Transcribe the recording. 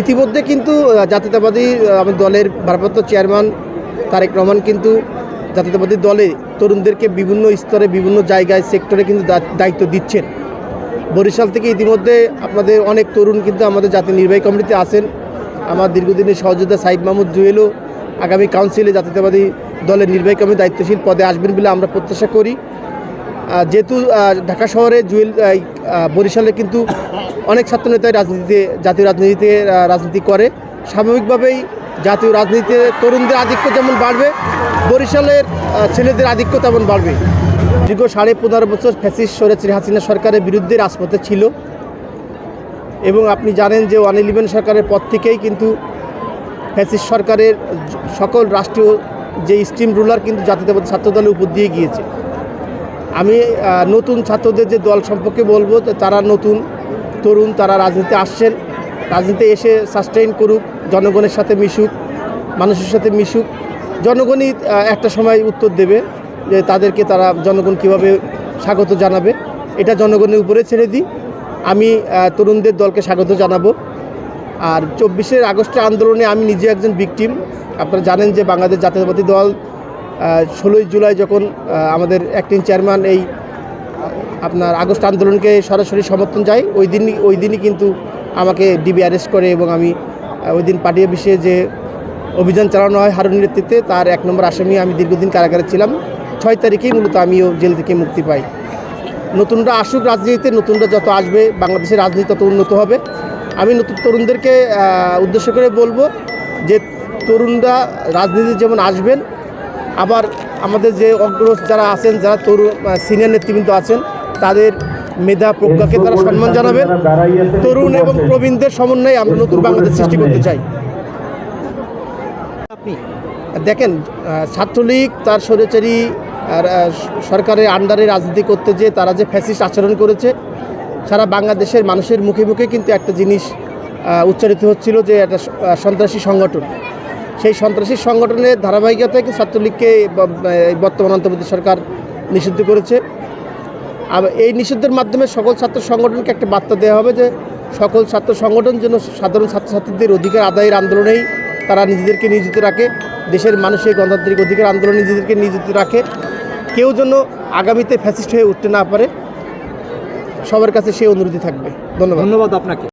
ইতিমধ্যে কিন্তু জাতীয়তাবাদী দলের ভারপ্রাপ্ত চেয়ারম্যান তারেক রহমান কিন্তু জাতীয়তাবাদী দলে তরুণদেরকে বিভিন্ন স্তরে, বিভিন্ন জায়গায়, সেক্টরে কিন্তু দায়িত্ব দিচ্ছেন। বরিশাল থেকে ইতিমধ্যে আপনাদের অনেক তরুণ কিন্তু আমাদের জাতীয় নির্বাহী কমিটিতে আসেন আমার দীর্ঘদিনের সহযোদ্ধা সাইদ মাহমুদ জুয়েলও আগামী কাউন্সিলে জাতীয়তাবাদী দলের নির্বাহী কমিটি দায়িত্বশীল পদে আসবেন বলে আমরা প্রত্যাশা করি। যেহেতু ঢাকা শহরে জুয়েল বরিশালে কিন্তু অনেক ছাত্র ছাত্রনেতাই রাজনীতিতে, জাতীয় রাজনীতিতে রাজনীতি করে। স্বাভাবিকভাবেই জাতীয় রাজনীতিতে তরুণদের আধিক্য যেমন বাড়বে, বরিশালের ছেলেদের আধিক্য তেমন বাড়বে। দীর্ঘ সাড়ে পনেরো বছর ফ্যাসিস সরেছে হাসিনা সরকারের বিরুদ্ধে রাজপথে ছিল। এবং আপনি জানেন যে ওয়ান ইলেভেন সরকারের পর থেকেই কিন্তু ফ্যাসিস সরকারের সকল রাষ্ট্রীয় যে স্ট্রিম রুলার কিন্তু জাতীয়তাবাদী ছাত্রদলের উপর দিয়ে গিয়েছে। আমি নতুন ছাত্রদের যে দল সম্পর্কে বলব তারা নতুন তরুণ, তারা রাজনীতিতে আসছেন। রাজনীতিতে এসে সাস্টেইন করুক, জনগণের সাথে মিশুক, মানুষের সাথে মিশুক। জনগণই একটা সময় উত্তর দেবে যে তাদেরকে তারা জনগণ কীভাবে স্বাগত জানাবে। এটা জনগণের উপরে ছেড়ে দিই। আমি তরুণদের দলকে স্বাগত জানাব। আর চব্বিশের আগস্টের আন্দোলনে আমি নিজে একজন ভিকটিম আপনারা জানেন যে বাংলাদেশ জাতীয়তাবাদী দল ষোলোই জুলাই যখন আমাদের অ্যাক্টিং চেয়ারম্যান এই, আপনার আগস্ট আন্দোলনকে সরাসরি সমর্থন যায়, ওই দিনই ওই দিনই কিন্তু আমাকে ডিবি অ্যারেস্ট করে এবং আমি ওই দিন পার্টি অফিসে যে অভিযান চালানো হয় হারুনের নেতৃত্বে, তার এক নম্বর আসামি আমি দীর্ঘদিন কারাগারে ছিলাম। ছয় তারিখেই মূলত আমিও জেল থেকে মুক্তি পাই। নতুনরা আসুক রাজনীতিতে, নতুনরা যত আসবে, বাংলাদেশের রাজনীতি তত উন্নত হবে। আমি নতুন তরুণদেরকে উদ্দেশ্য করে বলব যে, তরুণরা রাজনীতি যেমন আসবেন আবার আমাদের যে অগ্রজ যারা আছেন যারা তরুণ সিনিয়র নেতৃবৃন্দ আছেন তাদের মেধা প্রজ্ঞাকে তারা সম্মান জানাবেন। তরুণ এবং প্রবীণদের সমন্বয়ে আমরা নতুন বাংলাদেশ সৃষ্টি করতে চাই। আপনি দেখেন ছাত্রলীগ তার স্বৈরাচারী আর, সরকারের আন্ডারে রাজনীতি করতে যে তারা যে ফ্যাসিস্ট আচরণ করেছে সারা বাংলাদেশের মানুষের মুখে মুখে কিন্তু একটা জিনিস উচ্চারিত হচ্ছিল যে একটা সন্ত্রাসী সংগঠন। সেই সন্ত্রাসী সংগঠনের ধারাবাহিকতায় কিন্তু ছাত্রলীগকে বর্তমান অন্তর্বর্তী সরকার নিষিদ্ধ করেছে। আর এই নিষিদ্ধের মাধ্যমে সকল ছাত্র সংগঠনকে একটা বার্তা দেওয়া হবে যে, সকল ছাত্র সংগঠন যেন সাধারণ ছাত্রছাত্রীদের অধিকার আদায়ের আন্দোলনেই তারা নিজেদেরকে নিয়োজিত রাখে। দেশের মানুষের গণতান্ত্রিক অধিকার আন্দোলনে নিজেদেরকে নিয়োজিত রাখে। কেউ যেন আগামীতে ফ্যাসিস্ট হয়ে উঠতে না পারে, সবার কাছে সেই অনুরোধই থাকবে। ধন্যবাদ। ধন্যবাদ আপনাকে।